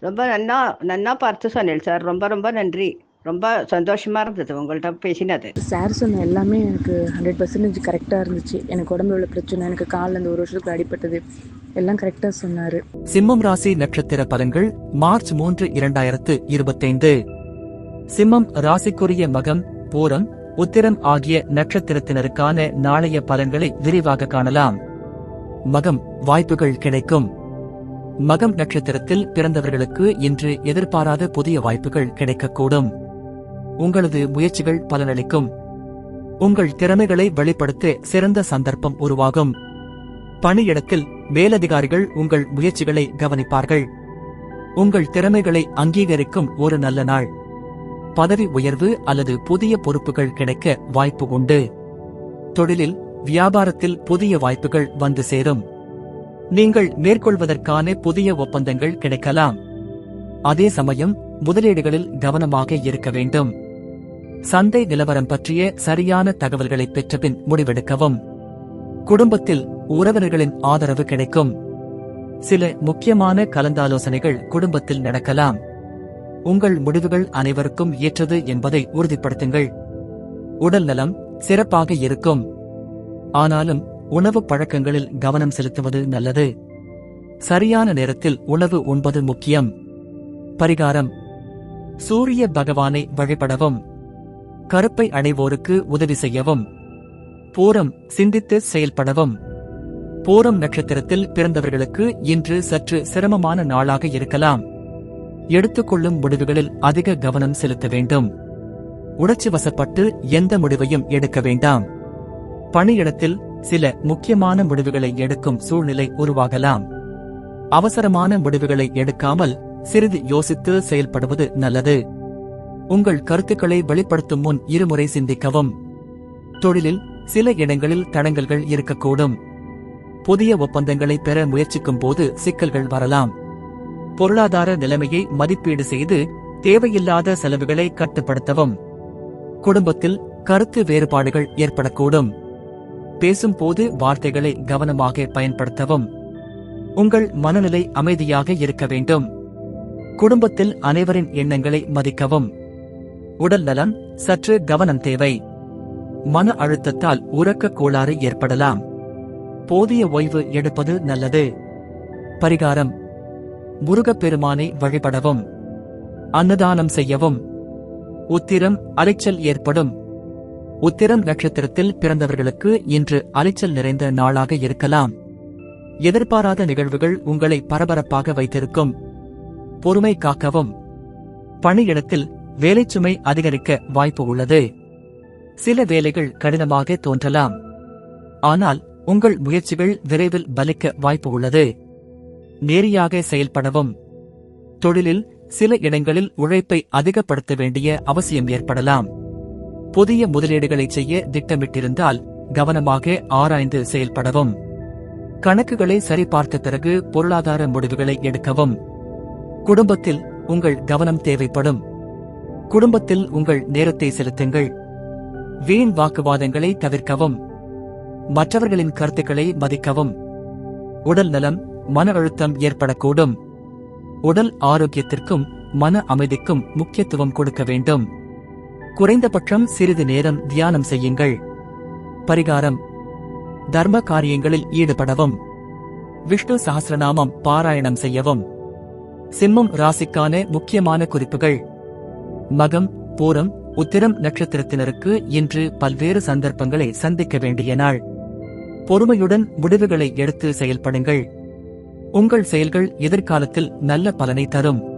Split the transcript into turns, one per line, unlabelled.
ரொம்ப நன்னா நன்னா பார்த்து சொன்னேன் சார். ரொம்ப ரொம்ப நன்றி. ரொம்ப சந்தோஷமா இருந்தது உங்கள்கிட்ட பேசினது.
சார் சொன்ன எல்லாமே எனக்கு ஹண்ட்ரட் பர்சன்டேஜ் கரெக்டாக இருந்துச்சு. எனக்கு உடம்புல உள்ள பிரச்சனை எனக்கு காலில் இந்த ஒரு வருஷத்துக்கு அடிபட்டது எல்லாம் கரெக்டாக சொன்னார்.
சிம்மம் ராசி நட்சத்திர பலன்கள் மார்ச் மூன்று இரண்டாயிரத்து இருபத்தைந்து. சிம்மம் ராசிக்குரிய மகம் பூரம் உத்திரம் ஆகிய நட்சத்திரத்தினருக்கான நாளைய பலன்களை விரிவாக காணலாம். மகம் வாய்ப்புகள் கிடைக்கும். மகம் நட்சத்திரத்தில் பிறந்தவர்களுக்கு இன்று எதிர்பாராத புதிய வாய்ப்புகள் கிடைக்கக்கூடும். உங்களது முயற்சிகள் பலனளிக்கும். உங்கள் திறமைகளை வெளிப்படுத்த சிறந்த சந்தர்ப்பம் உருவாகும். பணியிடத்தில் மேலதிகாரிகள் உங்கள் முயற்சிகளை கவனிப்பார்கள். உங்கள் திறமைகளை அங்கீகரிக்கும் ஒரு நல்ல நாள். பதவி உயர்வு அல்லது புதிய பொறுப்புகள் கிடைக்க வாய்ப்பு உண்டு. தொழிலில் வியாபாரத்தில் புதிய வாய்ப்புகள் வந்து சேரும். நீங்கள் மேற்கொள்வதற்கான புதிய ஒப்பந்தங்கள் கிடைக்கலாம். அதே சமயம் முதலீடுகளில் கவனமாக இருக்க வேண்டும். சந்தை நிலவரம் பற்றிய சரியான தகவல்களை பெற்றபின் முடிவெடுக்கவும். குடும்பத்தில் உறவினர்களின் ஆதரவு கிடைக்கும். சில முக்கியமான கலந்தாலோசனைகள் குடும்பத்தில் நடக்கலாம். உங்கள் முடிவுகள் அனைவருக்கும் ஏற்றது என்பதை உறுதிப்படுத்துங்கள். உடல் நலம் சிறப்பாக இருக்கும். ஆனாலும் உணவு பழக்கங்களில் கவனம் செலுத்துவது நல்லது. சரியான நேரத்தில் உணவு உண்பது முக்கியம். பரிகாரம். சூரிய பகவானை வழிபடவும். கருப்பை அடைவோருக்கு உதவி செய்யவும். பூரம் சிந்தித்து செயல்படவும். பூரம் நட்சத்திரத்தில் பிறந்தவர்களுக்கு இன்று சற்று சிரமமான நாளாக இருக்கலாம். எடுத்துக்கொள்ளும் முடிவுகளில் அதிக கவனம் செலுத்த வேண்டும். உணர்ச்சி வசப்பட்டு எந்த முடிவையும் எடுக்க வேண்டாம். பணியிடத்தில் சில முக்கியமான முடிவுகளை எடுக்கும் சூழ்நிலை உருவாகலாம். அவசரமான முடிவுகளை எடுக்காமல் சிறிது யோசித்து செயல்படுவது நல்லது. உங்கள் கருத்துக்களை வெளிப்படுத்தும் முன் இருமுறை சிந்திக்கவும். தொழிலில் சில இடங்களில் தடங்கல்கள் இருக்கக்கூடும். புதிய ஒப்பந்தங்களை பெற முயற்சிக்கும் போது சிக்கல்கள் வரலாம். பொருளாதார நிலைமையை மதிப்பீடு செய்து தேவையில்லாத செலவுகளை கட்டுப்படுத்தவும். குடும்பத்தில் கருத்து வேறுபாடுகள் ஏற்படக்கூடும். பேசும்போது வார்த்தைகளை கவனமாக பயன்படுத்தவும். உங்கள் மனநிலை அமைதியாக இருக்க வேண்டும். குடும்பத்தில் அனைவரின் எண்ணங்களை மதிக்கவும். உடல் நலம் சற்று கவனம் தேவை. மன அழுத்தத்தால் உறக்க கோளாறு ஏற்படலாம். போதிய ஓய்வு எடுப்பது நல்லது. பரிகாரம். முருகப்பெருமானை வழிபடவும். அன்னதானம் செய்யவும். உத்திரம் அலைச்சல் ஏற்படும். உத்திரம் நட்சத்திரத்தில் பிறந்தவர்களுக்கு இன்று அலைச்சல் நிறைந்த நாளாக இருக்கலாம். எதிர்பாராத நிகழ்வுகள் உங்களை பரபரப்பாக வைத்திருக்கும். பொறுமை காக்கவும். பணியிடத்தில் வேலைச்சுமை அதிகரிக்க வாய்ப்பு உள்ளது. சில வேலைகள் கடினமாக தோன்றலாம். ஆனால் உங்கள் முயற்சிகள் விரைவில் பலிக்க வாய்ப்பு உள்ளது. நேரியாக செயல்படவும். தொழிலில் சில இடங்களில் உழைப்பை அதிகப்படுத்த வேண்டிய அவசியம் ஏற்படலாம். புதிய முதலீடுகளை செய்ய திட்டமிட்டிருந்தால் கவனமாக ஆராய்ந்து செயல்படவும். கணக்குகளை சரிபார்த்த பிறகு பொருளாதார முடிவுகளை எடுக்கவும். குடும்பத்தில் உங்கள் கவனம் தேவைப்படும். குடும்பத்தில் உங்கள் நேரத்தை செலுத்துங்கள். வீண் வாக்குவாதங்களை தவிர்க்கவும். மற்றவர்களின் கருத்துக்களை மதிக்கவும். உடல் நலம் மன அழுத்தம் ஏற்படக்கூடும். உடல் ஆரோக்கியத்திற்கும் மன அமைதிக்கும் முக்கியத்துவம் கொடுக்க வேண்டும். குறைந்தபட்சம் சிறிது நேரம் தியானம் செய்யுங்கள். பரிகாரம். தர்ம காரியங்களில் ஈடுபடவும். விஷ்ணு சஹஸ்ரநாமம் பாராயணம் செய்யவும். சிம்மம் ராசிக்கான முக்கியமான குறிப்புகள். மகம் பூரம் உத்திரம் நட்சத்திரத்தினருக்கு இன்று பல்வேறு சந்தர்ப்பங்களை சந்திக்க வேண்டிய நாள். பொறுமையுடன் முடிவுகளை எடுத்து செயல்படுங்கள். உங்கள் செயல்கள் எதிர்காலத்தில் நல்ல பலனை தரும்.